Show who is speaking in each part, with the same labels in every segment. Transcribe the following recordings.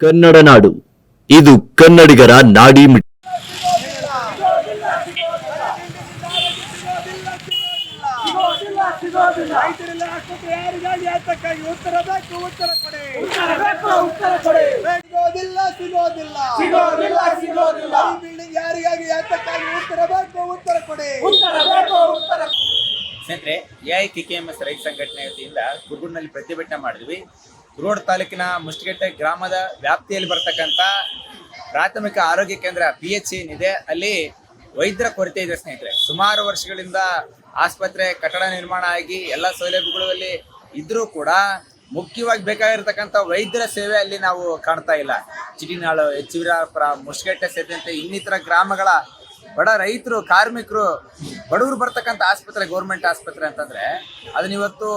Speaker 1: ಕನ್ನಡ ನಾಡು ಇದು ಕನ್ನಡಿಗರ ನಾಡಿ
Speaker 2: ಆಸ್ಪತ್ರೆ ಯಾರಿಗಾಗಿ
Speaker 3: ಸ್ನೇಹಿತರೆ A I K K M S ರೈತ ಸಂಘಟನೆ ವತಿಯಿಂದ ಗುರುಗುಡ್ನಲ್ಲಿ ಪ್ರತಿಭಟನೆ ಮಾಡಿದ್ವಿ. ರೋಡ್ ತಾಲೂಕಿನ ಮುಷ್ಟಿಗೆಟ್ಟೆ ಗ್ರಾಮದ ವ್ಯಾಪ್ತಿಯಲ್ಲಿ ಬರ್ತಕ್ಕಂಥ ಪ್ರಾಥಮಿಕ ಆರೋಗ್ಯ ಕೇಂದ್ರ ಪಿ ಎಚ್ ಏನಿದೆ ಅಲ್ಲಿ ವೈದ್ಯರ ಕೊರತೆ ಇದೆ ಸ್ನೇಹಿತರೆ. ಸುಮಾರು ವರ್ಷಗಳಿಂದ ಆಸ್ಪತ್ರೆ ಕಟ್ಟಡ ನಿರ್ಮಾಣ ಆಗಿ ಎಲ್ಲ ಸೌಲಭ್ಯಗಳು ಅಲ್ಲಿ ಇದ್ರೂ ಕೂಡ ಮುಖ್ಯವಾಗಿ ಬೇಕಾಗಿರ್ತಕ್ಕಂಥ ವೈದ್ಯರ ಸೇವೆ ಅಲ್ಲಿ ನಾವು ಕಾಣ್ತಾ ಇಲ್ಲ. ಚಿಟಿನಾಳು ಎಚ್ ವಿರಾಪುರ ಮುಷ್ಟಿಗೆಟ್ಟೆ ಸೇರಿದಂತೆ ಇನ್ನಿತರ ಗ್ರಾಮಗಳ ಬಡ ರೈತರು, ಕಾರ್ಮಿಕರು ಬಡವರು ಬರ್ತಕ್ಕಂಥ ಆಸ್ಪತ್ರೆ ಗೌರ್ಮೆಂಟ್ ಆಸ್ಪತ್ರೆ ಅಂತಂದ್ರೆ ಅದನ್ನ ಇವತ್ತು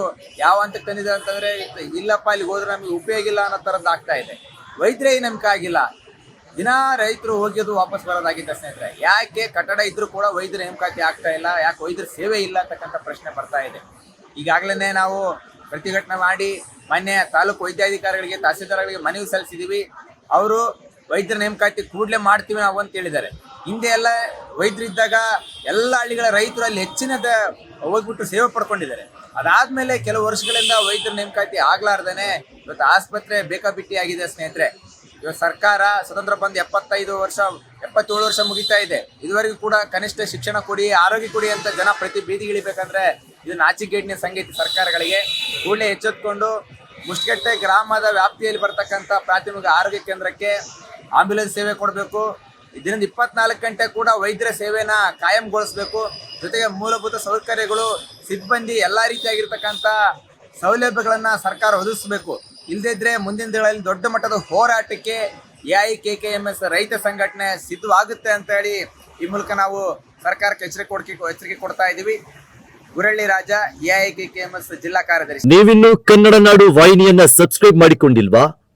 Speaker 3: ಯಾವ ಅಂತ ತಂದಿದೆ ಅಂತಂದ್ರೆ, ಇಲ್ಲಪ್ಪ ಇಲ್ಲಿ ಹೋದ್ರೆ ನಮಗೆ ಉಪಯೋಗ ಇಲ್ಲ ಅನ್ನೋ ಥರದ್ದು ಆಗ್ತಾ ಇದೆ. ವೈದ್ಯರೇ ನಂಬಿಕೆ ಆಗಿಲ್ಲ. ದಿನ ರೈತರು ಹೋಗಿದ್ದು ವಾಪಸ್ ಬರೋದಾಗಿದ್ದ ಸ್ನೇಹಿತರೆ, ಯಾಕೆ ಕಟ್ಟಡ ಇದ್ರೂ ಕೂಡ ವೈದ್ಯರ ನೇಮಕಾತಿ ಆಗ್ತಾ ಇಲ್ಲ, ಯಾಕೆ ವೈದ್ಯರ ಸೇವೆ ಇಲ್ಲ ಅಂತಕ್ಕಂಥ ಪ್ರಶ್ನೆ ಬರ್ತಾ ಇದೆ. ಈಗಾಗಲೇ ನಾವು ಪ್ರತಿಭಟನೆ ಮಾಡಿ, ಮೊನ್ನೆ ತಾಲೂಕು ವೈದ್ಯಾಧಿಕಾರಿಗಳಿಗೆ, ತಹಸೀಲ್ದಾರ್ಗಳಿಗೆ ಮನವಿ ಸಲ್ಲಿಸಿದ್ದೀವಿ ಅವರು ವೈದ್ಯರ ನೇಮಕಾತಿ ಕೂಡಲೇ ಮಾಡ್ತೀವಿ ನಾವು ಅಂತ ಹೇಳಿದ್ದಾರೆ. ಹಿಂದೆ ಎಲ್ಲ ವೈದ್ಯರಿದ್ದಾಗ ಎಲ್ಲ ಹಳ್ಳಿಗಳ ರೈತರು ಅಲ್ಲಿ ಹೆಚ್ಚಿನದ ಹೋಗ್ಬಿಟ್ಟು ಸೇವೆ ಪಡ್ಕೊಂಡಿದ್ದಾರೆ. ಅದಾದ್ಮೇಲೆ ಕೆಲವು ವರ್ಷಗಳಿಂದ ವೈದ್ಯರ ನೇಮಕಾತಿ ಆಗ್ಲಾರ್ದೇನೆ ಇವತ್ತು ಆಸ್ಪತ್ರೆ ಬೇಕಾಬಿಟ್ಟಿ ಆಗಿದೆ ಸ್ನೇಹಿತರೆ. ಇವತ್ತು ಸರ್ಕಾರ ಸ್ವತಂತ್ರ ಬಂದು ಎಪ್ಪತ್ತೈದು ವರ್ಷ, ಎಪ್ಪತ್ತೇಳು ವರ್ಷ ಮುಗಿತಾ ಇದೆ. ಇದುವರೆಗೂ ಕೂಡ ಕನಿಷ್ಠ ಶಿಕ್ಷಣ ಕೊಡಿ, ಆರೋಗ್ಯ ಕೊಡಿ ಅಂತ ಜನ ಪ್ರತಿ ಬೀದಿಗಿಳಿಬೇಕಂದ್ರೆ ಇದು ನಾಚಿಕೆಗೇಡಿನ ಸಂಗೀತ ಸರ್ಕಾರಗಳಿಗೆ. ಕೂಡಲೇ ಎಚ್ಚೆತ್ಕೊಂಡು ಮುಷ್ಕಟ್ಟೆ ಗ್ರಾಮದ ವ್ಯಾಪ್ತಿಯಲ್ಲಿ ಬರ್ತಕ್ಕಂಥ ಪ್ರಾಥಮಿಕ ಆರೋಗ್ಯ ಕೇಂದ್ರಕ್ಕೆ ಆಂಬ್ಯುಲೆನ್ಸ್ ಸೇವೆ ಕೊಡಬೇಕು. ದಿನದ ಇಪ್ಪತ್ನಾಲ್ಕು ಗಂಟೆ ಕೂಡ ವೈದ್ಯರ ಸೇವೆನ ಕಾಯಂಗೊಳಿಸಬೇಕು. ಜೊತೆಗೆ ಮೂಲಭೂತ ಸೌಕರ್ಯಗಳು, ಸಿಬ್ಬಂದಿ ಎಲ್ಲ ರೀತಿಯಾಗಿರ್ತಕ್ಕಂಥ ಸೌಲಭ್ಯಗಳನ್ನು ಸರ್ಕಾರ ಒದಗಿಸಬೇಕು. ಇಲ್ಲದಿದ್ದರೆ ಮುಂದಿನ ದಿನಗಳಲ್ಲಿ ದೊಡ್ಡ ಮಟ್ಟದ ಹೋರಾಟಕ್ಕೆ A I, K K M S ರೈತ ಸಂಘಟನೆ ಸಿದ್ಧವಾಗುತ್ತೆ ಅಂತ ಹೇಳಿ ಈ ಮೂಲಕ ನಾವು ಸರ್ಕಾರಕ್ಕೆ ಎಚ್ಚರಿಕೆ ಕೊಡ್ಕೆ, ಎಚ್ಚರಿಕೆ ಕೊಡ್ತಾ ಇದ್ದೀವಿ. Guralli Raja, A I, K K M S ಜಿಲ್ಲಾ ಕಾರ್ಯದರ್ಶಿ.
Speaker 1: ನೀವಿನ್ನು ಕನ್ನಡ ನಾಡು ವಾಹಿನಿಯನ್ನ ಸಬ್ಸ್ಕ್ರೈಬ್ ಮಾಡಿಕೊಂಡಿಲ್ವಾ?